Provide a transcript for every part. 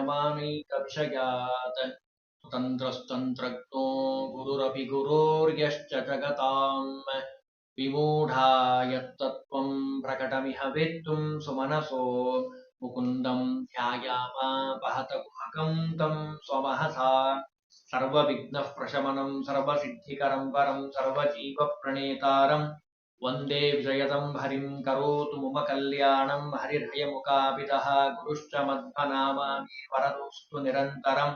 नयमामि कक्षयात स्वतन्त्रस्तन्त्रज्ञो गुरुरपि गुरोर्यश्च जगताम् विमूढा यत्तत्त्वम् प्रकटमिह वेत्तुम् सुमनसो मुकुन्दम् ध्यायामापहत गुहकम् तम् स्वमहसा सर्वविघ्नः प्रशमनम् सर्वसिद्धिकरम् परम् सर्वजीवप्रणेतारम् वन्दे विजयदं हरिं करोतु मम कल्याणं हरिर्हयमुखापितः गुरुश्च मध्वनामामि वरदोऽस्तु निरन्तरम्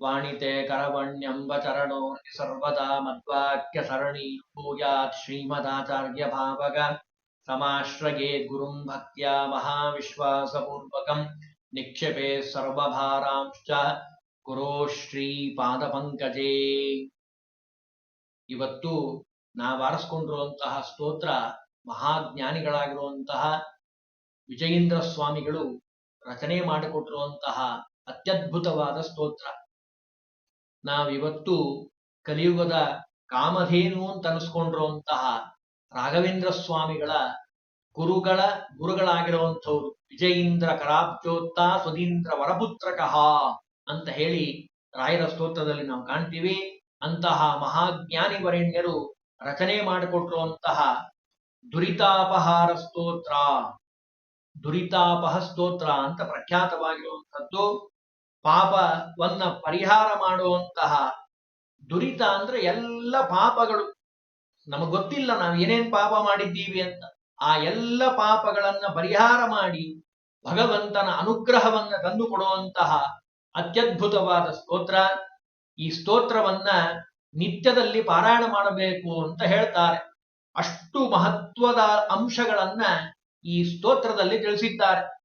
वाणिते करवण्यम्ब चरणो सर्वदा मद्वाक्यसरणी भूयात् श्रीमदाचार्यभावग समाश्रये गुरुं भक्त्या महाविश्वासपूर्वकं निक्षेपे सर्वभारांश्च ಗುರೋ ಶ್ರೀಪಾದಪಂಕಜೇ ಇವತ್ತು ನಾವು ಆರಿಸ್ಕೊಂಡಿರುವಂತಹ ಸ್ತೋತ್ರ ಮಹಾಜ್ಞಾನಿಗಳಾಗಿರುವಂತಹ ವಿಜಯೇಂದ್ರ ಸ್ವಾಮಿಗಳು ರಚನೆ ಮಾಡಿಕೊಟ್ಟಿರುವಂತಹ ಅತ್ಯದ್ಭುತವಾದ ಸ್ತೋತ್ರ. ನಾವಿವತ್ತು ಕಲಿಯುಗದ ಕಾಮಧೇನು ಅಂತ ಅನಿಸ್ಕೊಂಡಿರುವಂತಹ ರಾಘವೇಂದ್ರ ಸ್ವಾಮಿಗಳ ಗುರುಗಳ ಗುರುಗಳಾಗಿರುವಂಥವ್ರು. ವಿಜಯೇಂದ್ರ ಕರಾಬ್ಜೋತ್ತ ಸುಧೀಂದ್ರ ವರಪುತ್ರಕಃ ಅಂತ ಹೇಳಿ ರಾಯರ ಸ್ತೋತ್ರದಲ್ಲಿ ನಾವು ಕಾಣ್ತೀವಿ. ಅಂತಹ ಮಹಾಜ್ಞಾನಿ ವರೇಣ್ಯರು ರಚನೆ ಮಾಡಿಕೊಟ್ಟಿರುವಂತಹ ದುರಿತಾಪಹಾರ ಸ್ತೋತ್ರ ದುರಿತಾಪಹ ಸ್ತೋತ್ರ ಅಂತ ಪ್ರಖ್ಯಾತವಾಗಿರುವಂಥದ್ದು. ಪಾಪವನ್ನ ಪರಿಹಾರ ಮಾಡುವಂತಹ ದುರಿತ ಅಂದ್ರೆ ಎಲ್ಲ ಪಾಪಗಳು. ನಮಗ್ ಗೊತ್ತಿಲ್ಲ ನಾವು ಏನೇನ್ ಪಾಪ ಮಾಡಿದ್ದೀವಿ ಅಂತ. ಆ ಎಲ್ಲ ಪಾಪಗಳನ್ನ ಪರಿಹಾರ ಮಾಡಿ ಭಗವಂತನ ಅನುಗ್ರಹವನ್ನ ತಂದು ಕೊಡುವಂತಹ ಅತ್ಯದ್ಭುತವಾದ ಸ್ತೋತ್ರ. ಈ ಸ್ತೋತ್ರವನ್ನ ನಿತ್ಯದಲ್ಲಿ ಪಾರಾಯಣ ಮಾಡಬೇಕು ಅಂತ ಹೇಳ್ತಾರೆ. ಅಷ್ಟು ಮಹತ್ವದ ಅಂಶಗಳನ್ನ ಈ ಸ್ತೋತ್ರದಲ್ಲಿ ತಿಳಿಸಿದ್ದಾರೆ.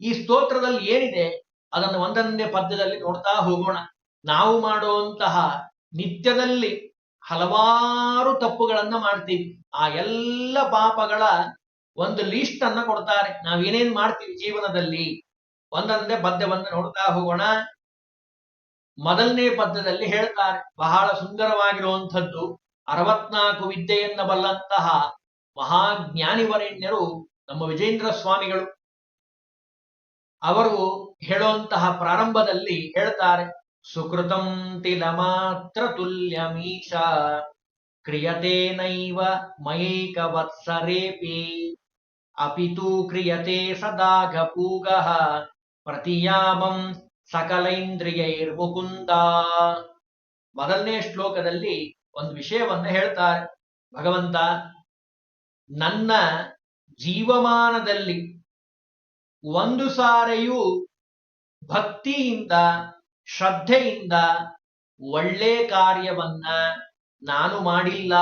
ಈ ಸ್ತೋತ್ರದಲ್ಲಿ ಏನಿದೆ? ಅದನ್ನು ಒಂದೊಂದೇ ಪದ್ಯದಲ್ಲಿ ನೋಡ್ತಾ ಹೋಗೋಣ. ನಾವು ಮಾಡುವಂತಹ ನಿತ್ಯದಲ್ಲಿ ಹಲವಾರು ತಪ್ಪುಗಳನ್ನ ಮಾಡ್ತೀವಿ. ಆ ಎಲ್ಲ ಪಾಪಗಳ ಒಂದು ಲೀಸ್ಟ್ ಅನ್ನ ಕೊಡ್ತಾರೆ. ನಾವೇನೇನ್ ಮಾಡ್ತೀವಿ ಜೀವನದಲ್ಲಿ? ಒಂದೊಂದೇ ಪದ್ಯವನ್ನು ನೋಡ್ತಾ ಹೋಗೋಣ. ಮೊದಲನೇ ಪದ್ಯದಲ್ಲಿ ಹೇಳ್ತಾರೆ, ಬಹಳ ಸುಂದರವಾಗಿರುವಂಥದ್ದು ಅರವತ್ನಾಲ್ಕು ವಿದ್ಯೆಯನ್ನ ಬಲ್ಲಂತಹ ಮಹಾಜ್ಞಾನಿವರೇಣ್ಯರು ನಮ್ಮ ವಿಜೇಂದ್ರ ಸ್ವಾಮಿಗಳು. ಅವರು ಹೇಳುವಂತಹ ಪ್ರಾರಂಭದಲ್ಲಿ ಹೇಳ್ತಾರೆ, ಸುಕೃತಂ ತಿಲ ಮಾತ್ರ ತುಲ್ಯಮೀಶ, ಕ್ರಿಯತೆ ನೈವ ಮಯೈಕ ವತ್ಸರೇಪಿ ಅಪಿತು ಕ್ರಿಯತೆ ಸದಾ ಗಪೂಗಃ ಪ್ರತಿಯಾಮಂ ಸಕಲೈಂದ್ರಿಯೈರ್ಮುಕುಂದ ಮೊದಲನೇ ಶ್ಲೋಕದಲ್ಲಿ ಒಂದು ವಿಷಯವನ್ನ ಹೇಳ್ತಾರೆ. ಭಗವಂತ, ನನ್ನ ಜೀವಮಾನದಲ್ಲಿ ಒಂದು ಸಾರೆಯೂ ಭಕ್ತಿಯಿಂದ, ಶ್ರದ್ಧೆಯಿಂದ ಒಳ್ಳೆ ಕಾರ್ಯವನ್ನ ನಾನು ಮಾಡಿಲ್ಲ.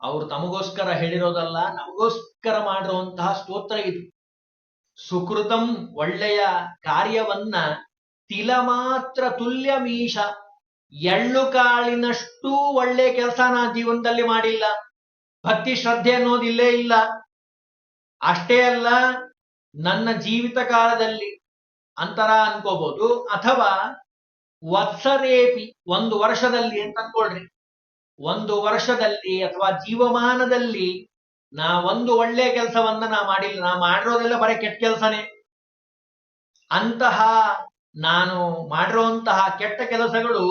ಅವರು ತಮಗೋಸ್ಕರ ಹೇಳಿರೋದಲ್ಲ, ನಮಗೋಸ್ಕರ ಮಾಡಿರುವಂತಹ ಸ್ತೋತ್ರ ಇದು. ಸುಕೃತಂ ಒಳ್ಳೆಯ ಕಾರ್ಯವನ್ನ ತಿಲ ಮಾತ್ರ ತುಲ್ಯ ಮೀಶ ಎಳ್ಳು ಕಾಳಿನಷ್ಟು ಒಳ್ಳೆ ಕೆಲಸ ನಾ ಜೀವನದಲ್ಲಿ ಮಾಡಿಲ್ಲ. ಭಕ್ತಿ ಶ್ರದ್ಧೆ ಅನ್ನೋದು ಇಲ್ಲೇ ಇಲ್ಲ. ಅಷ್ಟೇ ಅಲ್ಲ, ನನ್ನ ಜೀವಿತ ಕಾಲದಲ್ಲಿ ಅಂತರ ಅನ್ಕೋಬಹುದು ಅಥವಾ ವತ್ಸರೇಪಿ ಒಂದು ವರ್ಷದಲ್ಲಿ ಅಂತ ಅನ್ಕೊಳ್ರಿ. ಒಂದು ವರ್ಷದಲ್ಲಿ ಅಥವಾ ಜೀವಮಾನದಲ್ಲಿ ನಾ ಒಂದು ಒಳ್ಳೆ ಕೆಲಸವನ್ನ ನಾ ಮಾಡಿಲ್ಲ, ನಾ ಮಾಡಿರೋದೆಲ್ಲ ಬರೀ ಕೆಟ್ಟ ಕೆಲಸನೇ. ಅಂತಹ ನಾನು ಮಾಡಿರುವಂತಹ ಕೆಟ್ಟ ಕೆಲಸಗಳು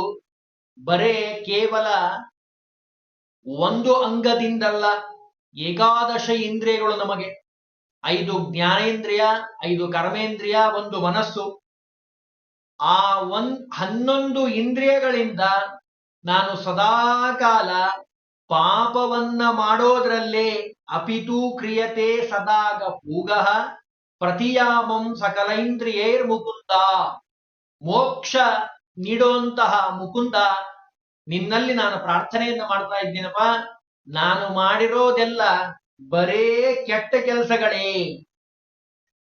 ಬರೇ ಕೇವಲ ಒಂದು ಅಂಗದಿಂದಲ್ಲ, ಏಕಾದಶ ಇಂದ್ರಿಯಗಳು ನಮಗೆ. ಐದು ಜ್ಞಾನೇಂದ್ರಿಯ, ಐದು ಕರ್ಮೇಂದ್ರಿಯ, ಒಂದು ಮನಸ್ಸು. ಆ ಒಂದ್ ಹನ್ನೊಂದು ಇಂದ್ರಿಯಗಳಿಂದ ನಾನು ಸದಾಕಾಲ ಪಾಪವನ್ನ ಮಾಡೋದ್ರಲ್ಲೇ ಅಪಿತು ಕ್ರಿಯತೆ ಸದಾಗ ಪೂಗ ಪ್ರತಿಯಾಮಂ ಸಕಲೈಂದ್ರಿಯೈರ್ ಮುಕುಂದ ಮೋಕ್ಷ ನೀಡುವಂತಹ ಮುಕುಂದ ನಿನ್ನಲ್ಲಿ ನಾನು ಪ್ರಾರ್ಥನೆಯನ್ನು ಮಾಡ್ತಾ ಇದ್ದೀನಪ್ಪ? ನಾನು ಮಾಡಿರೋದೆಲ್ಲ ಬರೇ ಕೆಟ್ಟ ಕೆಲಸಗಳೇ.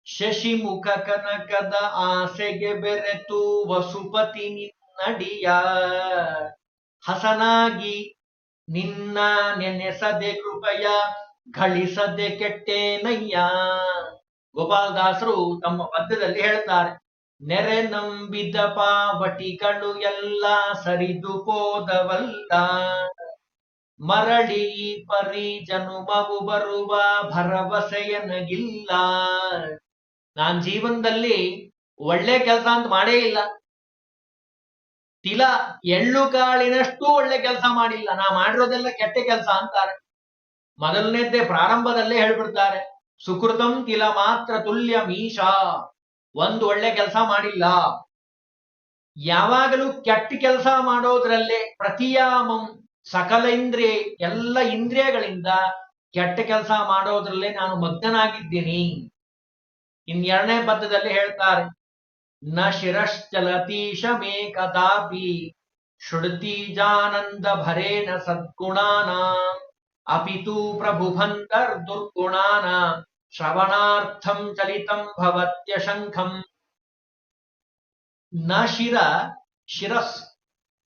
ಶಶಿಮುಖ ಕನಕದ ಆಸೆಗೆ ಬೆರೆತು ವಸುಪತಿ ನಿನ್ನಡಿಯ. ಹಸನಾಗಿ ನಿನ್ನ ನೆನೆಸದೆ ಕೃಪಯ ಗಳಿಸದೆ ಕೆಟ್ಟೇನಯ್ಯ? ಗೋಪಾಲದಾಸರು ತಮ್ಮ ಪದ್ಯದಲ್ಲಿ ಹೇಳ್ತಾರೆ ನೆರೆ ನಂಬಿದ ಪಾವಟಿಗಳು ಎಲ್ಲ ಸರಿದು ಹೋದವಲ್ಲ. ಮರಳಿ ಪರಿ ಜನುಮವು ಬರುವ ಭರವಸೆಯನಗಿಲ್ಲ ನಾನ್ ಜೀವನದಲ್ಲಿ ಒಳ್ಳೆ ಕೆಲಸ ಅಂತ ಮಾಡೇ ಇಲ್ಲ. ತಿಲ ಎಳ್ಳು ಕಾಳಿನಷ್ಟು ಒಳ್ಳೆ ಕೆಲಸ ಮಾಡಿಲ್ಲ. ನಾ ಮಾಡಿರೋದೆಲ್ಲ ಕೆಟ್ಟ ಕೆಲಸ ಅಂತಾರೆ. ಮೊದಲನೇದ್ದೇ ಪ್ರಾರಂಭದಲ್ಲೇ ಹೇಳ್ಬಿಡ್ತಾರೆ. ಸುಕೃತಂ ಕಿಲ ಮಾತ್ರ ತುಲ್ಯ ಮೀಶಾ. ಒಂದು ಒಳ್ಳೆ ಕೆಲಸ ಮಾಡಿಲ್ಲ. ಯಾವಾಗಲೂ ಕೆಟ್ಟ ಕೆಲಸ ಮಾಡೋದ್ರಲ್ಲೇ ಪ್ರತಿಯಾಮಂ ಸಕಲ ಇಂದ್ರಿಯ, ಎಲ್ಲ ಇಂದ್ರಿಯಗಳಿಂದ ಕೆಟ್ಟ ಕೆಲಸ ಮಾಡೋದ್ರಲ್ಲೇ ನಾನು ಮಗ್ನನಾಗಿದ್ದೀನಿ. ಇನ್ ಎರಡನೇ ಪದ್ಯದಲ್ಲಿ ಹೇಳ್ತಾರೆ, ನ ಶಿರಶ್ಚಲತೀಶ ಮೇ ಕದಾಪಿ ಷುಡ್ತೀಜಾನಂದ ಭರೇಣ ಸದ್ಗುಣಾನ. ಅಪಿತು ಪ್ರಭುಭಂತರ್ ದುರ್ಗುಣಾನ ಶ್ರವಣಾರ್ಥಂ ಚಲಿತಂ ಭವತ್ಯ ಶಂಖಂ ನ ಶಿರ ಶಿರಸ್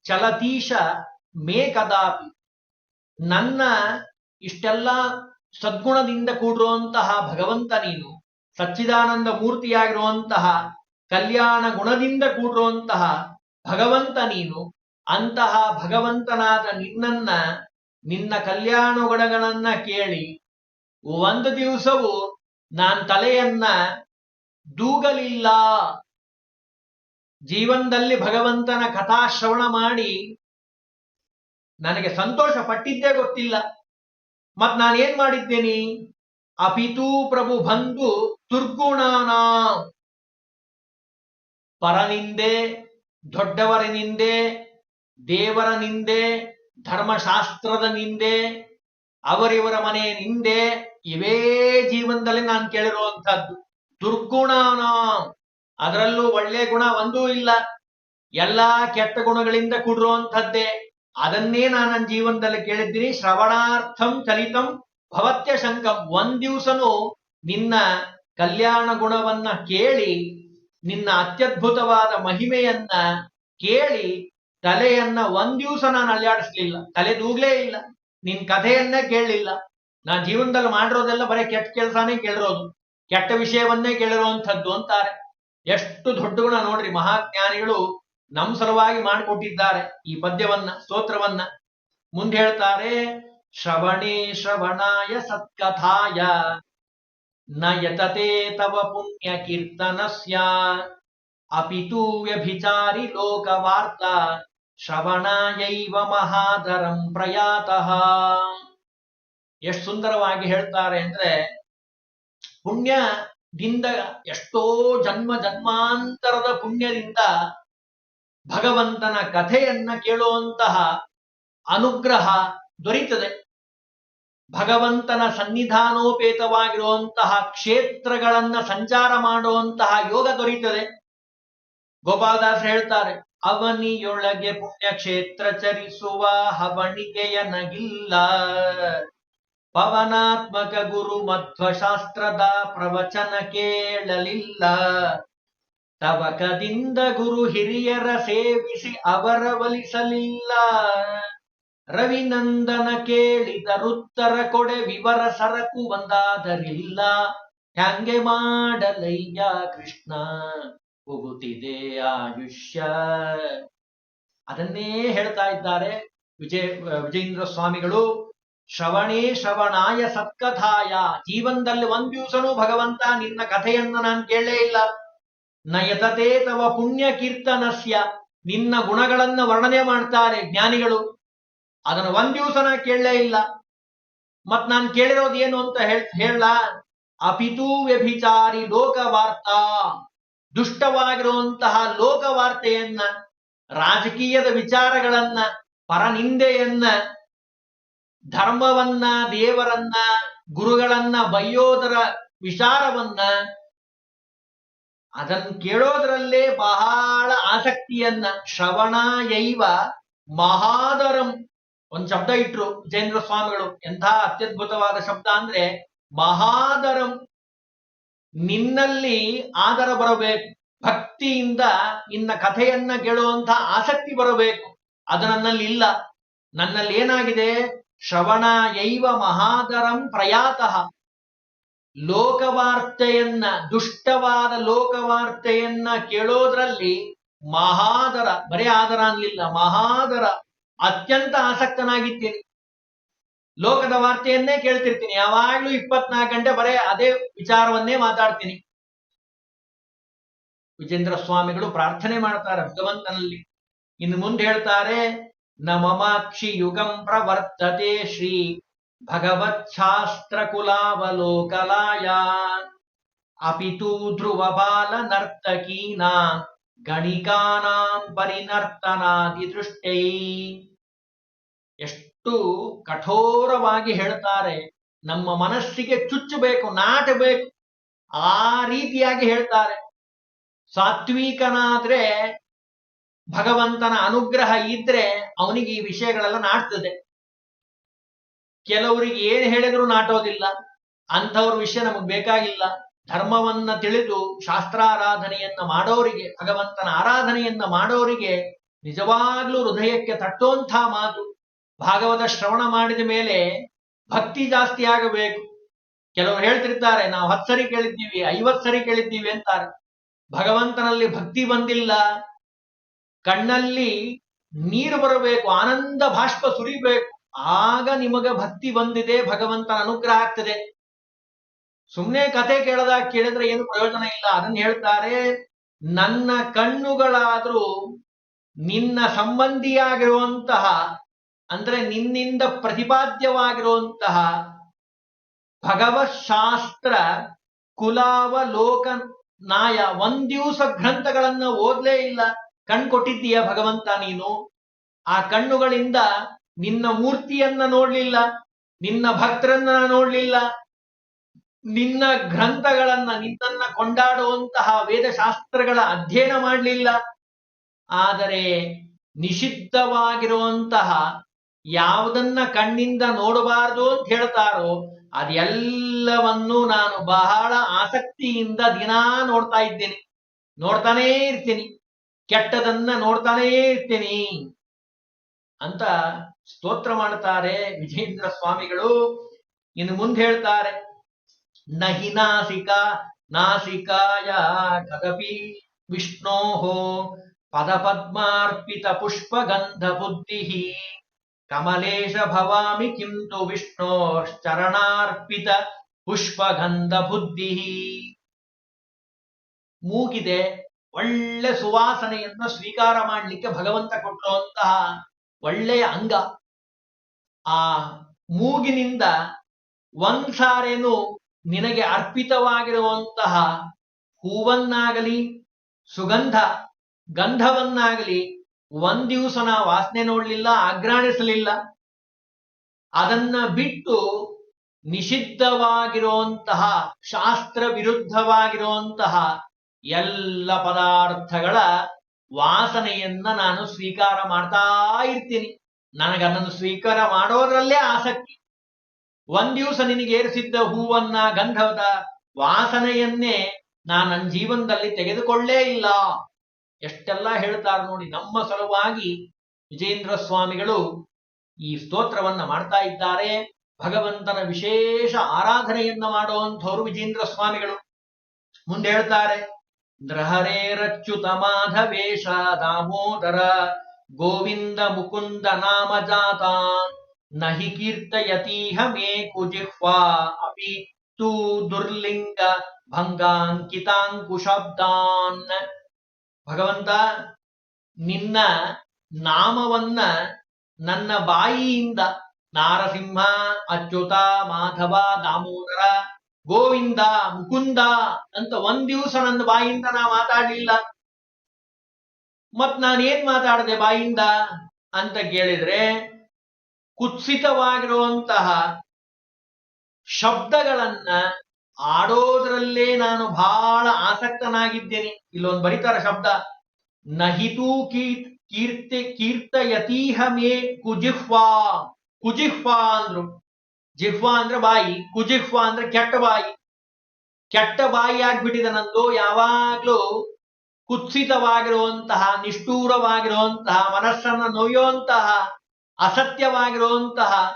ಚಲತೀಶ ಮೇ ಕದಾಪಿ ನನ್ನ ಇಷ್ಟೆಲ್ಲ ಸದ್ಗುಣದಿಂದ ಕೂಡಿರುವಂತಹ ಭಗವಂತ ನೀನು, ಸಚ್ಚಿದಾನಂದ ಮೂರ್ತಿಯಾಗಿರುವಂತಹ ಕಲ್ಯಾಣ ಗುಣದಿಂದ ಕೂಡಿರುವಂತಹ ಭಗವಂತ ನೀನು, ಅಂತಹ ಭಗವಂತನಾದ ನಿನ್ನನ್ನ ನಿನ್ನ ಕಲ್ಯಾಣ ಗುಣಗಳನ್ನ ಕೇಳಿ, ಒಂದು ದಿವಸವು ನಾನ್ ತಲೆಯನ್ನ ದೂಗಲಿಲ್ಲ. ಜೀವನದಲ್ಲಿ ಭಗವಂತನ ಕಥಾಶ್ರವಣ ಮಾಡಿ ನನಗೆ ಸಂತೋಷ ಪಟ್ಟಿದ್ದೇ ಗೊತ್ತಿಲ್ಲ. ಮತ್ ನಾನೇನ್ ಮಾಡಿದ್ದೇನೆ? ಅಪಿತೂ ಪ್ರಭು ಬಂದು ದುರ್ಗುಣಾನ. ಪರನಿಂದೆ, ದೊಡ್ಡವರ ನಿಂದೆ, ದೇವರ ನಿಂದೆ ಧರ್ಮಶಾಸ್ತ್ರದ ನಿಂದೆ, ಅವರಿವರ ಮನೆಯ ನಿಂದೆ, ಇವೇ ಜೀವನದಲ್ಲಿ ನಾನು ಕೇಳಿರುವಂತಹದ್ದು ದುರ್ಗುಣ ಅದರಲ್ಲೂ ಒಳ್ಳೆ ಗುಣ ಒಂದೂ ಇಲ್ಲ. ಎಲ್ಲಾ ಕೆಟ್ಟ ಗುಣಗಳಿಂದ ಕೂಡಿರುವಂಥದ್ದೇ. ಅದನ್ನೇ ನಾನು ನನ್ನ ಜೀವನದಲ್ಲಿ ಕೇಳಿದ್ದೀನಿ. ಶ್ರವಣಾರ್ಥಂ ಚಲಿತಂ ಭವತ್ಯ ಶಂಕಂ ಒಂದ್ ದಿವಸನು ನಿನ್ನ ಕಲ್ಯಾಣ ಗುಣವನ್ನ ಕೇಳಿ, ನಿನ್ನ ಅತ್ಯದ್ಭುತವಾದ ಮಹಿಮೆಯನ್ನ ಕೇಳಿ ತಲೆಯನ್ನ ಒಂದ್ ದಿವಸ ನಾನು ಅಲ್ಲಾಡಿಸ್ಲಿಲ್ಲ. ತಲೆ ದೂಗ್ಲೇ ಇಲ್ಲ. ನಿನ್ ಕಥೆಯನ್ನೇ ಕೇಳಲಿಲ್ಲ. ನಾನ್ ಜೀವನದಲ್ಲಿ ಮಾಡಿರೋದೆಲ್ಲ ಬರೀ ಕೆಟ್ಟ ಕೆಲಸನೇ ಕೇಳಿರೋದು. ಕೆಟ್ಟ ವಿಷಯವನ್ನೇ ಕೇಳಿರುವಂಥದ್ದು ಅಂತಾರೆ. ಎಷ್ಟು ದೊಡ್ಡ ಗುಣ ನೋಡ್ರಿ, ಮಹಾಜ್ಞಾನಿಗಳು ನಮ್ ಸಲುವಾಗಿ ಮಾಡಿಕೊಟ್ಟಿದ್ದಾರೆ ಈ ಪದ್ಯವನ್ನ, ಸ್ತೋತ್ರವನ್ನ. ಮುಂದೆ ಹೇಳ್ತಾರೆ, ಶ್ರವಣೇ ಶ್ರವಣಾಯ ಸತ್ಕಥಾಯ ನ ಯತತೆ ತವ ಪುಣ್ಯ ಕೀರ್ತನಸ್ಯ ಅಪಿತು ವ್ಯಭಿಚಾರಿ ಲೋಕವಾರ್ತ ಶ್ರವಣಾಯೈವ ಮಹಾದರಂ ಪ್ರಯಾತಃ. ಎಷ್ಟು ಸುಂದರವಾಗಿ ಹೇಳ್ತಾರೆ ಅಂದ್ರೆ ಪುಣ್ಯದಿಂದ ಎಷ್ಟೋ ಜನ್ಮ ಜನ್ಮಾಂತರದ ಪುಣ್ಯದಿಂದ ಭಗವಂತನ ಕಥೆಯನ್ನ ಕೇಳುವಂತಹ ಅನುಗ್ರಹ ದೊರೀತದೆ. ಭಗವಂತನ ಸನ್ನಿಧಾನೋಪೇತವಾಗಿರುವಂತಹ ಕ್ಷೇತ್ರಗಳನ್ನ ಸಂಚಾರ ಮಾಡುವಂತಹ ಯೋಗ ದೊರೀತದೆ. ಗೋಪಾಲದಾಸ್ ಹೇಳ್ತಾರೆ ಅವನಿಯೊಳಗೆ ಪುಣ್ಯಕ್ಷೇತ್ರ ಚರಿಸುವ ಹವಣಿಕೆಯ ನಗಿಲ್ಲ ಪವನಾತ್ಮಕ ಗುರು ಮಧ್ವಶಾಸ್ತ್ರದ ಪ್ರವಚನ ಕೇಳಲಿಲ್ಲ. ತವಕದಿಂದ ಗುರು ಹಿರಿಯರ ಸೇವಿಸಿ ಅವರ ಒಲಿಸಲಿಲ್ಲ ರವಿನಂದನ ಕೇಳಿದರುತ್ತರ ಕೊಡೆ ವಿವರ ಸರಕು ಒಂದಾದರಿಲ್ಲ. ಹ್ಯಾಂಗೆ ಮಾಡಲಯ್ಯ ಕೃಷ್ಣ? ಹೋಗುತ್ತಿದೆ ಆಯುಷ್ಯ. ಅದನ್ನೇ ಹೇಳ್ತಾ ಇದ್ದಾರೆ ವಿಜಯ, ವಿಜಯೇಂದ್ರ ಸ್ವಾಮಿಗಳು. ಶ್ರವಣೇ ಶ್ರವಣಾಯ ಸತ್ಕಥಾಯ. ಜೀವನದಲ್ಲಿ ಒಂದ್ ದಿವಸನೂ ಭಗವಂತ ನಿನ್ನ ಕಥೆಯನ್ನ ನಾನು ಕೇಳೇ ಇಲ್ಲ. ನಯತತೆ ತವ ಪುಣ್ಯ ಕೀರ್ತನಸ್ಯ ನಿನ್ನ ಗುಣಗಳನ್ನ ವರ್ಣನೆ ಮಾಡ್ತಾರೆ ಜ್ಞಾನಿಗಳು. ಅದನ್ನ ಒಂದ್ ದಿವಸ ನಾ ಕೇಳಲೇ ಇಲ್ಲ. ಮತ್ ನಾನು ಕೇಳಿರೋದು ಏನು ಅಂತ ಹೇಳ್ ಹೇಳ ಅಪಿತೂ ವ್ಯಭಿಚಾರಿ ಲೋಕವಾರ್ತಾ. ದುಷ್ಟವಾಗಿರುವಂತಹ ಲೋಕವಾರ್ತೆಯನ್ನ, ರಾಜಕೀಯದ ವಿಚಾರಗಳನ್ನ, ಪರನಿಂದೆಯನ್ನ, ಧರ್ಮವನ್ನ, ದೇವರನ್ನ, ಗುರುಗಳನ್ನ ಬಯ್ಯೋದರ ವಿಚಾರವನ್ನ ಅದನ್ ಕೇಳೋದ್ರಲ್ಲೇ ಬಹಳ ಆಸಕ್ತಿಯನ್ನ ಶ್ರವಣಯೈವ ಮಹಾದರಂ ಒಂದ್ ಶಬ್ದ ಇಟ್ರು, ಜೈಂದ್ರ ಸ್ವಾಮಿಗಳು ಎಂಥ ಅತ್ಯದ್ಭುತವಾದ ಶಬ್ದ ಅಂದ್ರೆ ಮಹಾದರಂ ನಿನ್ನಲ್ಲಿ ಆದರ ಬರಬೇಕು, ಭಕ್ತಿಯಿಂದ ನಿನ್ನ ಕಥೆಯನ್ನ ಕೇಳುವಂತ ಆಸಕ್ತಿ ಬರಬೇಕು. ಅದು ನನ್ನಲ್ಲಿ ಇಲ್ಲ. ನನ್ನಲ್ಲಿ ಏನಾಗಿದೆ? ಶ್ರವಣ ಯೈವ ಮಹಾದರಂ ಪ್ರಯಾತಃ. ಲೋಕವಾರ್ತೆಯನ್ನ, ದುಷ್ಟವಾದ ಲೋಕವಾರ್ತೆಯನ್ನ ಕೇಳೋದ್ರಲ್ಲಿ ಮಹಾದರ, ಬರೇ ಆದರ ಅನ್ಲಿಲ್ಲ, ಮಹಾದರ. ಅತ್ಯಂತ ಆಸಕ್ತನಾಗಿದ್ದೀನಿ. ಲೋಕದ ವಾರ್ತೆಯನ್ನೇ ಕೇಳ್ತಿರ್ತೀನಿ. ಯಾವಾಗ್ಲೂ ಇಪ್ಪತ್ನಾಲ್ಕು ಗಂಟೆ ಬರೇ ಅದೇ ವಿಚಾರವನ್ನೇ ಮಾತಾಡ್ತೀನಿ. ವಿಜೇಂದ್ರ ಸ್ವಾಮಿಗಳು ಪ್ರಾರ್ಥನೆ ಮಾಡ್ತಾರೆ ಭಗವಂತನಲ್ಲಿ. ಇನ್ನು ಮುಂದೆ ಹೇಳ್ತಾರೆ ನ ಮಮಾಕ್ಷಿ ಯುಗಂ ಪ್ರವರ್ತತೆ ಶ್ರೀ ಭಗವತ್ ಶಾಸ್ತ್ರ ಕುಲಾವಲೋಕಲಾಯ ಅಪಿತು ಧ್ರುವ ಬಾಲ ನರ್ತಕೀನ ಗಣಿಕಾನಾಂ ಪರಿನರ್ತನಾದಿ ದೃಷ್ಟೈ ಎಷ್ಟು ಕಠೋರವಾಗಿ ಹೇಳ್ತಾರೆ. ನಮ್ಮ ಮನಸ್ಸಿಗೆ ಚುಚ್ಚಬೇಕು, ನಾಟಬೇಕು, ಆ ರೀತಿಯಾಗಿ ಹೇಳ್ತಾರೆ. ಸಾತ್ವಿಕನಾದ್ರೆ ಭಗವಂತನ ಅನುಗ್ರಹ ಇದ್ರೆ ಅವನಿಗೆ ಈ ವಿಷಯಗಳೆಲ್ಲ ನಾಟ್ತದೆ. ಕೆಲವರಿಗೆ ಏನ್ ಹೇಳಿದ್ರು ನಾಟೋದಿಲ್ಲ, ಅಂಥವ್ರ ವಿಷಯ ನಮಗ್ ಬೇಕಾಗಿಲ್ಲ. ಧರ್ಮವನ್ನ ತಿಳಿದು ಶಾಸ್ತ್ರಾರಾಧನೆಯನ್ನ ಮಾಡೋರಿಗೆ, ಭಗವಂತನ ಆರಾಧನೆಯನ್ನ ಮಾಡೋರಿಗೆ ನಿಜವಾಗ್ಲೂ ಹೃದಯಕ್ಕೆ ತಟ್ಟುವಂಥ ಮಾತು. ಭಾಗವತ ಶ್ರವಣ ಮಾಡಿದ ಮೇಲೆ ಭಕ್ತಿ ಜಾಸ್ತಿ ಆಗಬೇಕು. ಕೆಲವರು ಹೇಳ್ತಿರ್ತಾರೆ, ನಾವು ಹತ್ತು ಸರಿ ಕೇಳಿದ್ದೀವಿ, ಐವತ್ತು ಸರಿ ಕೇಳಿದ್ದೀವಿ ಅಂತಾರೆ. ಭಗವಂತನಲ್ಲಿ ಭಕ್ತಿ ಬಂದಿಲ್ಲ. ಕಣ್ಣಲ್ಲಿ ನೀರು ಬರಬೇಕು, ಆನಂದ ಭಾಷ್ಪ ಸುರಿಬೇಕು. ಆಗ ನಿಮಗ ಭಕ್ತಿ ಬಂದಿದೆ, ಭಗವಂತನ ಅನುಗ್ರಹ ಆಗ್ತದೆ. ಸುಮ್ಮನೆ ಕತೆ ಕೇಳದಾಗ ಕೇಳಿದ್ರೆ ಏನು ಪ್ರಯೋಜನ ಇಲ್ಲ. ಅದನ್ನ ಹೇಳ್ತಾರೆ, ನನ್ನ ಕಣ್ಣುಗಳಾದ್ರೂ ನಿನ್ನ ಸಂಬಂಧಿಯಾಗಿರುವಂತಹ ಅಂದ್ರೆ ನಿನ್ನಿಂದ ಪ್ರತಿಪಾದ್ಯವಾಗಿರುವಂತಹ ಭಗವತ್ ಶಾಸ್ತ್ರ ಕುಲಾವಲೋಕ ನಾಯ ಒಂದಿವಸ ದಿವಸ ಗ್ರಂಥಗಳನ್ನ ಓದ್ಲೇ ಇಲ್ಲ. ಕಣ್ ಕೊಟ್ಟಿದ್ದೀಯ ಭಗವಂತ ನೀನು? ಆ ಕಣ್ಣುಗಳಿಂದ ನಿನ್ನ ಮೂರ್ತಿಯನ್ನ ನೋಡ್ಲಿಲ್ಲ, ನಿನ್ನ ಭಕ್ತರನ್ನ ನೋಡ್ಲಿಲ್ಲ. ನಿನ್ನ ಗ್ರಂಥಗಳನ್ನ, ನಿನ್ನನ್ನ ಕೊಂಡಾಡುವಂತಹ ವೇದಶಾಸ್ತ್ರಗಳ ಅಧ್ಯಯನ ಮಾಡಲಿಲ್ಲ. ಆದರೆ ನಿಷಿದ್ಧವಾಗಿರುವಂತಹ ಯಾವುದನ್ನ ಕಣ್ಣಿಂದ ನೋಡಬಾರದು ಅಂತ ಹೇಳ್ತಾರೋ ಅದೆಲ್ಲವನ್ನು ನಾನು ಬಹಳ ಆಸಕ್ತಿಯಿಂದ ದಿನಾ ನೋಡ್ತಾ ಇದ್ದೇನೆ. ನೋಡ್ತಾನೇ ಇರ್ತೀನಿ. ಕೆಟ್ಟದನ್ನ ನೋಡ್ತಾನೇ ಇರ್ತೀನಿ ಅಂತ ಸ್ತೋತ್ರ ಮಾಡ್ತಾರೆ ವಿಜೇಂದ್ರ ಸ್ವಾಮಿಗಳು. ಇನ್ನು ಮುಂದೆ ಹೇಳ್ತಾರೆ, ನಹಿ ನಾಸಿಕ, ನಾಸಿಕಾಯ ಕದಪಿ ವಿಷ್ಣೋಹೋ ಪದಪದ್ಮಾರ್ಪಿತ ಪುಷ್ಪಗಂಧ ಬುದ್ಧಿ ಕಮಲೇಶ ಭವಾಮಿ ಕಿಂತು ವಿಷ್ಣೋಶ್ಚರಣಾರ್ಪಿತ ಪುಷ್ಪಗಂಧ ಬುದ್ಧಿ. ಮೂಗಿದೆ ಒಳ್ಳೆ ಸುವಾಸನೆಯನ್ನ ಸ್ವೀಕಾರ ಮಾಡಲಿಕ್ಕೆ ಭಗವಂತ ಕೊಟ್ಟಿರುವಂತಹ ಒಳ್ಳೆಯ ಅಂಗ. ಆ ಮೂಗಿನಿಂದ ಒಂದ್ಸಾರೇನು ನಿನಗೆ ಅರ್ಪಿತವಾಗಿರುವಂತಹ ಹೂವನ್ನಾಗಲಿ, ಸುಗಂಧ, ಗಂಧವನ್ನಾಗಲಿ ಒಂದ್ ದಿವಸ ನಾ ವಾಸನೆ ನೋಡ್ಲಿಲ್ಲ ಅಗ್ರಾಣಿಸಲಿಲ್ಲ ಅದನ್ನ ಬಿಟ್ಟು ನಿಷಿದ್ಧವಾಗಿರುವಂತಹ ಶಾಸ್ತ್ರ ವಿರುದ್ಧವಾಗಿರುವಂತಹ ಎಲ್ಲ ಪದಾರ್ಥಗಳ ವಾಸನೆಯನ್ನ ನಾನು ಸ್ವೀಕಾರ ಮಾಡ್ತಾ ಇರ್ತೀನಿ. ನನಗೆ ಅದನ್ನು ಸ್ವೀಕಾರ ಮಾಡೋದ್ರಲ್ಲೇ ಆಸಕ್ತಿ. ಒಂದ್ ದಿವಸ ನಿನಗೆ ಏರಿಸಿದ್ದ ಹೂವನ್ನ, ಗಂಧವದ ವಾಸನೆಯನ್ನೇ ನಾನು ನನ್ನ ಜೀವನದಲ್ಲಿ ತೆಗೆದುಕೊಳ್ಳೇ ಇಲ್ಲ. ಎಷ್ಟೆಲ್ಲ ಹೇಳ್ತಾರೆ ನೋಡಿ, ನಮ್ಮ ಸಲುವಾಗಿ ವಿಜೇಂದ್ರ ಸ್ವಾಮಿಗಳು ಈ ಸ್ತೋತ್ರವನ್ನ ಮಾಡ್ತಾ ಇದ್ದಾರೆ. ಭಗವಂತನ ವಿಶೇಷ ಆರಾಧನೆಯನ್ನ ಮಾಡುವಂಥವ್ರು ವಿಜೇಂದ್ರ ಸ್ವಾಮಿಗಳು. ಮುಂದೆ ಹೇಳ್ತಾರೆ ದ್ರಹರೇರಚ್ಯುತ ಮಾಧವೇಶ ದಾಮೋದರ, ಗೋವಿಂದ ಮುಕುಂದ ನಾಮ ನಹಿ ಕೀರ್ತಯತೀಹ ಮೇ ಕುಜಿಹ್ವಾ ಅಪಿ ತೂ ದುರ್ಲಿಂಗ ಭಂಗಾಂಕಿತಾಂಕುಶಬ್ದಾನ್. ಭಗವಂತ, ನಿನ್ನ ನಾಮವನ್ನ ನನ್ನ ಬಾಯಿಯಿಂದ ನಾರಸಿಂಹ, ಅಚ್ಯುತ, ಮಾಧವ, ದಾಮೋದರ, ಗೋವಿಂದ, ಮುಕುಂದ ಅಂತ ಒಂದ್ ದಿವಸ ನನ್ನ ಬಾಯಿಂದ ನಾ ಮಾತಾಡ್ಲಿಲ್ಲ. ಮತ್ ನಾನೇನ್ ಮಾತಾಡದೆ ಬಾಯಿಂದ ಅಂತ ಕೇಳಿದ್ರೆ, ಕುತ್ಸಿತವಾಗಿರುವಂತಹ ಶಬ್ದಗಳನ್ನ ಆಡೋದ್ರಲ್ಲೇ ನಾನು ಬಹಳ ಆಸಕ್ತನಾಗಿದ್ದೇನೆ. ಇಲ್ಲೊಂದು ಬರೀತಾರ ಶಬ್ದ. ನಹಿತೂ ಕೀರ್ತ್, ಕೀರ್ತಿ ಕೀರ್ತಯತೀಹ ಮೇ ಕುಜಿಹ್ವಾ. ಕುಜಿಹ್ವಾ ಅಂದ್ರು. ಜಿಹ್ವಾ ಅಂದ್ರೆ ಬಾಯಿ, ಕುಜಿಹ್ವಾ ಅಂದ್ರೆ ಕೆಟ್ಟ ಬಾಯಿ. ಕೆಟ್ಟ ಬಾಯಿ ಆಗ್ಬಿಟ್ಟಿದೆ ನಂದು. ಯಾವಾಗ್ಲೂ ಕುತ್ಸಿತವಾಗಿರುವಂತಹ, ನಿಷ್ಠೂರವಾಗಿರುವಂತಹ, ಮನಸ್ಸನ್ನ ನೋಯುವಂತಹ, ಅಸತ್ಯವಾಗಿರುವಂತಹ,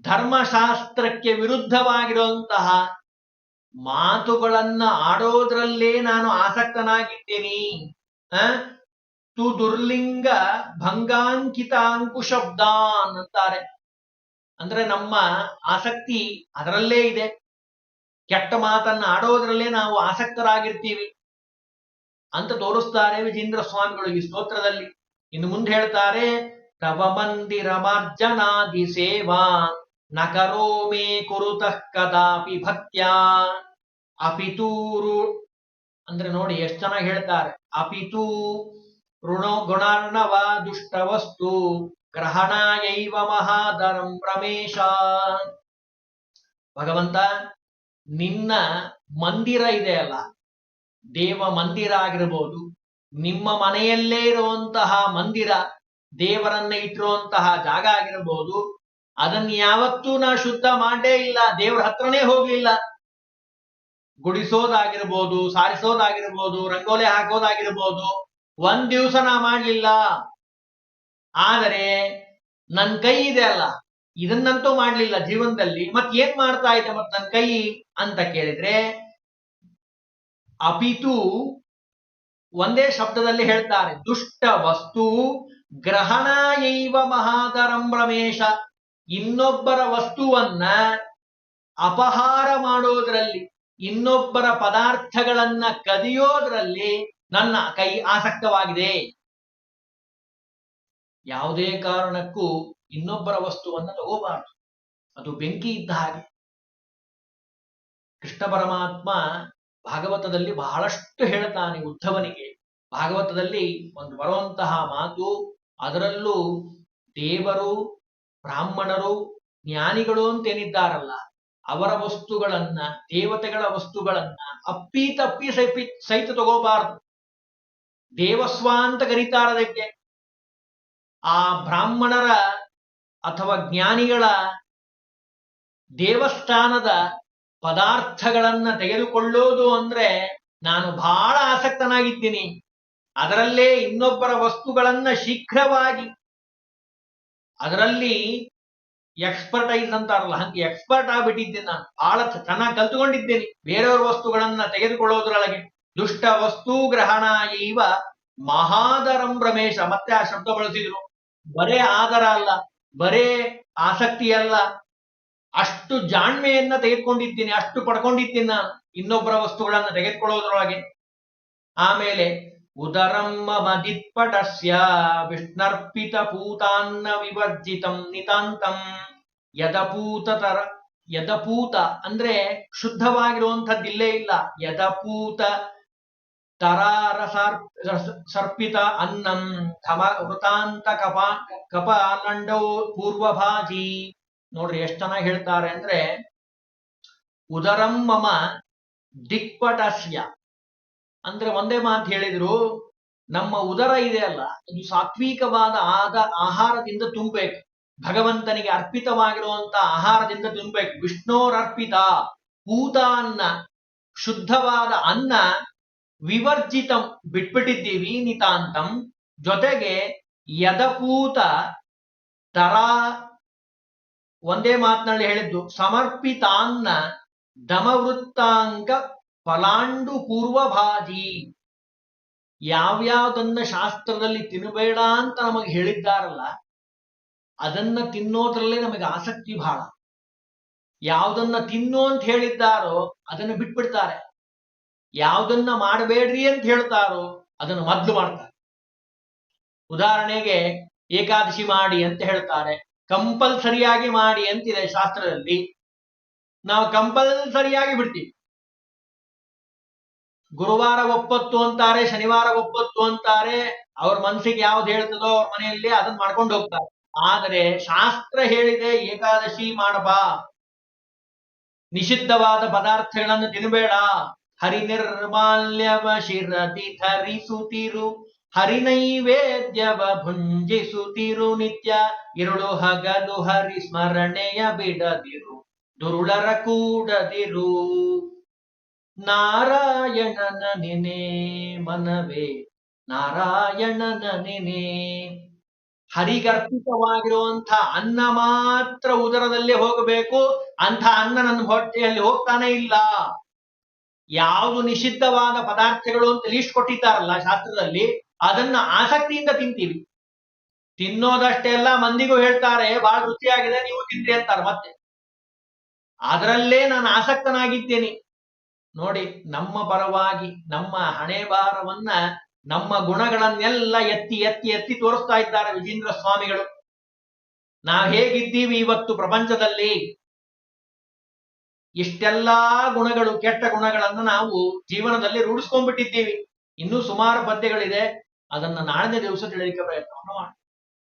ಧರ್ಮಶಾಸ್ತ್ರಕ್ಕೆ ವಿರುದ್ಧವಾಗಿರುವಂತಹ ಮಾತುಗಳನ್ನ ಆಡೋದ್ರಲ್ಲೇ ನಾನು ಆಸಕ್ತನಾಗಿದ್ದೀನಿ. ತು ದುರ್ಲಿಂಗ ಭಂಗಾಂಕಿತ ಅಂಕುಶಬ್ದಾನ್ ಅಂತಾರೆ. ಅಂದ್ರೆ ನಮ್ಮ ಆಸಕ್ತಿ ಅದರಲ್ಲೇ ಇದೆ. ಕೆಟ್ಟ ಮಾತನ್ನ ಆಡೋದ್ರಲ್ಲೇ ನಾವು ಆಸಕ್ತರಾಗಿರ್ತೀವಿ ಅಂತ ತೋರಿಸ್ತಾರೆ ವಿಜೇಂದ್ರ ಸ್ವಾಮಿಗಳು ಈ ಸ್ತೋತ್ರದಲ್ಲಿ. ಇನ್ನು ಮುಂದೆ ಹೇಳ್ತಾರೆ ತವ ಮಂದಿರ ಮಾರ್ಜನಾದಿ ಸೇವಾ ನ ಕುರುತಃ ಕದಾಪಿ ಭಕ್ತ್ಯ ಅಪಿತೂರು ಅಂದ್ರೆ ನೋಡಿ ಎಷ್ಟು ಚೆನ್ನಾಗಿ ಹೇಳ್ತಾರೆ. ಅಪಿತೂ ಋಣೋ ಗುಣಾರ್ಣವ ದುಷ್ಟ ವಸ್ತು ಗ್ರಹಣಾಯೈವ ಮಹಾಧರಂ ಪ್ರಮೇಶ ಭಗವಂತ, ನಿನ್ನ ಮಂದಿರ ಇದೆ ಅಲ್ಲ, ದೇವ ಮಂದಿರ ಆಗಿರ್ಬೋದು, ನಿಮ್ಮ ಮನೆಯಲ್ಲೇ ಇರುವಂತಹ ಮಂದಿರ, ದೇವರನ್ನ ಇಟ್ಟಿರುವಂತಹ ಜಾಗ ಆಗಿರಬಹುದು ಅದನ್ನ ಯಾವತ್ತೂ ನಾ ಶುದ್ಧ ಮಾಡೇ ಇಲ್ಲ, ದೇವರ ಹತ್ರನೇ ಹೋಗ್ಲಿಲ್ಲ ಗುಡಿಸೋದಾಗಿರ್ಬೋದು, ಸಾರಿಸೋದಾಗಿರ್ಬೋದು, ರಂಗೋಲಿ ಹಾಕೋದಾಗಿರ್ಬೋದು, ಒಂದ್ ದಿವಸ ನಾ ಮಾಡ್ಲಿಲ್ಲ. ಆದರೆ ನನ್ ಕೈ ಇದೆ ಅಲ್ಲ, ಇದನ್ನಂತೂ ಮಾಡ್ಲಿಲ್ಲ ಜೀವನದಲ್ಲಿ. ಮತ್ ಏನ್ ಮಾಡ್ತಾ ಇದೆ ಮತ್ ನನ್ ಕೈ ಅಂತ ಕೇಳಿದ್ರೆ, ಅಪಿತು ಒಂದೇ ಶಬ್ದದಲ್ಲಿ ಹೇಳ್ತಾರೆ, ದುಷ್ಟ ವಸ್ತು ಗ್ರಹಣ ಮಹಾದರಂ ರಮೇಶ. ಇನ್ನೊಬ್ಬರ ವಸ್ತುವನ್ನ ಅಪಹಾರ ಮಾಡೋದ್ರಲ್ಲಿ, ಇನ್ನೊಬ್ಬರ ಪದಾರ್ಥಗಳನ್ನ ಕದಿಯೋದ್ರಲ್ಲಿ ನನ್ನ ಕೈ ಆಸಕ್ತವಾಗಿದೆ. ಯಾವುದೇ ಕಾರಣಕ್ಕೂ ಇನ್ನೊಬ್ಬರ ವಸ್ತುವನ್ನ ತಗೋಬಾರದು. ಅದು ಬೆಂಕಿ ಇದ್ದ ಹಾಗೆ. ಕೃಷ್ಣ ಪರಮಾತ್ಮ ಭಾಗವತದಲ್ಲಿ ಬಹಳಷ್ಟು ಹೇಳ್ತಾನೆ ಉದ್ಧವನಿಗೆ. ಭಾಗವತದಲ್ಲಿ ಒಂದು ಬರುವಂತಹ ಮಾತು, ಅದರಲ್ಲೂ ದೇವರು ಬ್ರಾಹ್ಮಣರು, ಜ್ಞಾನಿಗಳು ಅಂತೇನಿದ್ದಾರಲ್ಲ, ಅವರ ವಸ್ತುಗಳನ್ನ, ದೇವತೆಗಳ ವಸ್ತುಗಳನ್ನ ಅಪ್ಪಿ ತಪ್ಪಿ ಸೈಪಿ ಸಹಿತ ತಗೋಬಾರದು. ದೇವಸ್ವ ಅಂತ ಕರೀತಾರ ಅದಕ್ಕೆ ಆ ಬ್ರಾಹ್ಮಣರ ಅಥವಾ ಜ್ಞಾನಿಗಳ ದೇವಸ್ಥಾನದ ಪದಾರ್ಥಗಳನ್ನ ತೆಗೆದುಕೊಳ್ಳೋದು ಅಂದ್ರೆ ನಾನು ಬಹಳ ಆಸಕ್ತನಾಗಿದ್ದೀನಿ. ಅದರಲ್ಲೇ ಇನ್ನೊಬ್ಬರ ವಸ್ತುಗಳನ್ನ ಶೀಘ್ರವಾಗಿ ಅದರಲ್ಲಿ ಎಕ್ಸ್ಪರ್ಟೈಸ್ ಅಂತಾರಲ್ಲ, ಹಂಗೆ ಎಕ್ಸ್ಪರ್ಟ್ ಆಗ್ಬಿಟ್ಟಿದ್ದೆ ನಾನು. ಬಹಳ ಚೆನ್ನಾಗಿ ಕಲ್ತುಕೊಂಡಿದ್ದೇನೆ. ಬೇರೆಯವರ ವಸ್ತುಗಳನ್ನ ತೆಗೆದುಕೊಳ್ಳೋದ್ರೊಳಗೆ ದುಷ್ಟ ವಸ್ತು ಗ್ರಹಣ ಇವ ಮಹಾದರಂ ರಮೇಶ. ಮತ್ತೆ ಆ ಶಬ್ದ ಬಳಸಿದ್ರು. ಬರೇ ಆದರ ಅಲ್ಲ, ಬರೇ ಆಸಕ್ತಿ ಅಲ್ಲ. ಅಷ್ಟು ಜಾಣ್ಮೆಯನ್ನ ತೆಗೆದುಕೊಂಡಿದ್ದೀನಿ, ಅಷ್ಟು ಪಡ್ಕೊಂಡಿದ್ದೀನಿ ನಾನು ಇನ್ನೊಬ್ಬರ ವಸ್ತುಗಳನ್ನ ತೆಗೆದುಕೊಳ್ಳೋದ್ರೊಳಗೆ. ಆಮೇಲೆ ಉದರಂ मम ವಿಷ್ಣರ್ಪಿತ ಪೂತಾನ್ನ ವಿವರ್ಜಿತಂ ನಿತಾಂತಂ ಯದಪೂತತರ ಯದಪೂತ ಅಂದ್ರೆ ಶುದ್ಧವಾಗಿರುವಂಥದ್ದಿಲ್ಲೇ ಇಲ್ಲ. ಯದಪೂತ ತರಾರ ಸರ್ಪಿತ ಅನ್ನಂ ಥಮ ವೃತಾಂತ ಕಪ ಕಪಾಲಂಡೋ ಪೂರ್ವಭಾಜಿ. ನೋಡ್ರಿ ಎಷ್ಟು ಚೆನ್ನಾಗಿ ಹೇಳ್ತಾರೆ ಅಂದ್ರೆ ಉದರಂ ಮಮ ದಿಕ್ಪಟಸ್ಯ ಅಂದ್ರೆ ಒಂದೇ ಮಾತು ಹೇಳಿದ್ರು, ನಮ್ಮ ಉದರ ಇದೆ ಅಲ್ಲ, ಅದು ಸಾತ್ವಿಕವಾದ ಆದ ಆಹಾರದಿಂದ ತುಂಬಬೇಕು. ಭಗವಂತನಿಗೆ ಅರ್ಪಿತವಾಗಿರುವಂತ ಆಹಾರದಿಂದ ತುಂಬಬೇಕು. ವಿಷ್ಣೋರರ್ಪಿತ ಪೂತ ಅನ್ನ ಶುದ್ಧವಾದ ಅನ್ನ ವಿವರ್ಜಿತಂ ಬಿಟ್ಬಿಟ್ಟಿದ್ದೀವಿ ನಿತಾಂತಂ. ಜೊತೆಗೆ ಯದಪೂತ ತರಾ ಒಂದೇ ಮಾತಿನಲ್ಲಿ ಹೇಳಿದ್ದು, ಸಮರ್ಪಿತಾನ್ನ ದಮವೃತ್ತಾಂಕ ಫಲಾಂಡು ಪೂರ್ವಭಾಜಿ ಯಾವ್ಯಾವ್ದನ್ನ ಶಾಸ್ತ್ರದಲ್ಲಿ ತಿನ್ನಬೇಡ ಅಂತ ನಮಗೆ ಹೇಳಿದ್ದಾರಲ್ಲ, ಅದನ್ನ ತಿನ್ನೋದ್ರಲ್ಲೇ ನಮಗೆ ಆಸಕ್ತಿ ಬಹಳ ಯಾವ್ದನ್ನ ತಿನ್ನು ಅಂತ ಹೇಳಿದ್ದಾರೋ ಅದನ್ನ ಬಿಟ್ಬಿಡ್ತಾರೆ. ಯಾವ್ದನ್ನ ಮಾಡಬೇಡ್ರಿ ಅಂತ ಹೇಳ್ತಾರೋ ಅದನ್ನು ಮೊದ್ಲು ಮಾಡ್ತಾರೆ. ಉದಾಹರಣೆಗೆ ಏಕಾದಶಿ ಮಾಡಿ ಅಂತ ಹೇಳ್ತಾರೆ, ಕಂಪಲ್ಸರಿಯಾಗಿ ಮಾಡಿ ಅಂತಿದೆ ಶಾಸ್ತ್ರದಲ್ಲಿ. ನಾವು ಕಂಪಲ್ಸರಿಯಾಗಿ ಬಿಡ್ತೀವಿ. ಗುರುವಾರ ಒಪ್ಪತ್ತು ಅಂತಾರೆ, ಶನಿವಾರ ಒಪ್ಪತ್ತು ಅಂತಾರೆ. ಅವ್ರ ಮನಸ್ಸಿಗೆ ಯಾವ್ದು ಹೇಳ್ತದೋ ಅವ್ರ ಮನೆಯಲ್ಲಿ ಅದನ್ನ ಮಾಡ್ಕೊಂಡು ಹೋಗ್ತಾರೆ. ಆದರೆ ಶಾಸ್ತ್ರ ಹೇಳಿದೆ, ಏಕಾದಶಿ ಮಾಡಬಾ. ನಿಷಿದ್ಧವಾದ ಪದಾರ್ಥಗಳನ್ನು ತಿನ್ನಬೇಡ ಹರಿ ನಿರ್ಮಾಲ್ಯವ ಶಿರತಿ ಧರಿಸುತ್ತಿರು ಹರಿನೈವೇದ್ಯವ ಭುಂಜಿಸುತ್ತಿರು ನಿತ್ಯ. ಇರುಳು ಹಗಲು ಹರಿ ಸ್ಮರಣೆಯ ಬಿಡದಿರು, ದುರುಳರ ಕೂಡದಿರು. ನಾರಾಯಣನ ನೆನೆ ಮನವೇ, ನಾರಾಯಣನ ನೆನೆ. ಹರಿಗರ್ಪಿತವಾಗಿರುವಂಥ ಅನ್ನ ಮಾತ್ರ ಉದರದಲ್ಲಿ ಹೋಗಬೇಕು, ಅಂಥ ಅನ್ನ ನನ್ನ ಹೊಟ್ಟೆಯಲ್ಲಿ ಹೋಗ್ತಾನೆ ಇಲ್ಲ. ಯಾವುದು ನಿಷಿದ್ಧವಾದ ಪದಾರ್ಥಗಳು ಅಂತ ಲೀಸ್ಟ್ ಕೊಟ್ಟಿದ್ದಾರಲ್ಲ ಶಾಸ್ತ್ರದಲ್ಲಿ, ಅದನ್ನ ಆಸಕ್ತಿಯಿಂದ ತಿಂತೀವಿ. ತಿನ್ನೋದಷ್ಟೇ ಅಲ್ಲ, ಮಂದಿಗೂ ಹೇಳ್ತಾರೆ ಬಹಳ ರುಚಿಯಾಗಿದೆ, ನೀವು ತಿನ್ರಿ ಅಂತಾರೆ ಮತ್ತೆ. ಅದರಲ್ಲೇ ನಾನು ಆಸಕ್ತನಾಗಿದ್ದೇನೆ. ನೋಡಿ ನಮ್ಮ ಪರವಾಗಿ ನಮ್ಮ ಹಣೆ ಭಾರವನ್ನ ನಮ್ಮ ಗುಣಗಳನ್ನೆಲ್ಲ ಎತ್ತಿ ಎತ್ತಿ ಎತ್ತಿ ತೋರಿಸ್ತಾ ಇದ್ದಾರೆ ವಿಜೇಂದ್ರ ಸ್ವಾಮಿಗಳು. ನಾವ್ ಹೇಗಿದ್ದೀವಿ ಇವತ್ತು ಪ್ರಪಂಚದಲ್ಲಿ? ಇಷ್ಟೆಲ್ಲಾ ಗುಣಗಳು, ಕೆಟ್ಟ ಗುಣಗಳನ್ನ ನಾವು ಜೀವನದಲ್ಲಿ ರೂಢಿಸ್ಕೊಂಡ್ಬಿಟ್ಟಿದ್ದೀವಿ. ಇನ್ನೂ ಸುಮಾರು ಪದ್ಯಗಳಿದೆ. ಅದನ್ನ ನಾಳಿನ ದಿವಸ ತಿಳಿಯಲಿಕ್ಕೆ ಪ್ರಯತ್ನವನ್ನು ಮಾಡಿ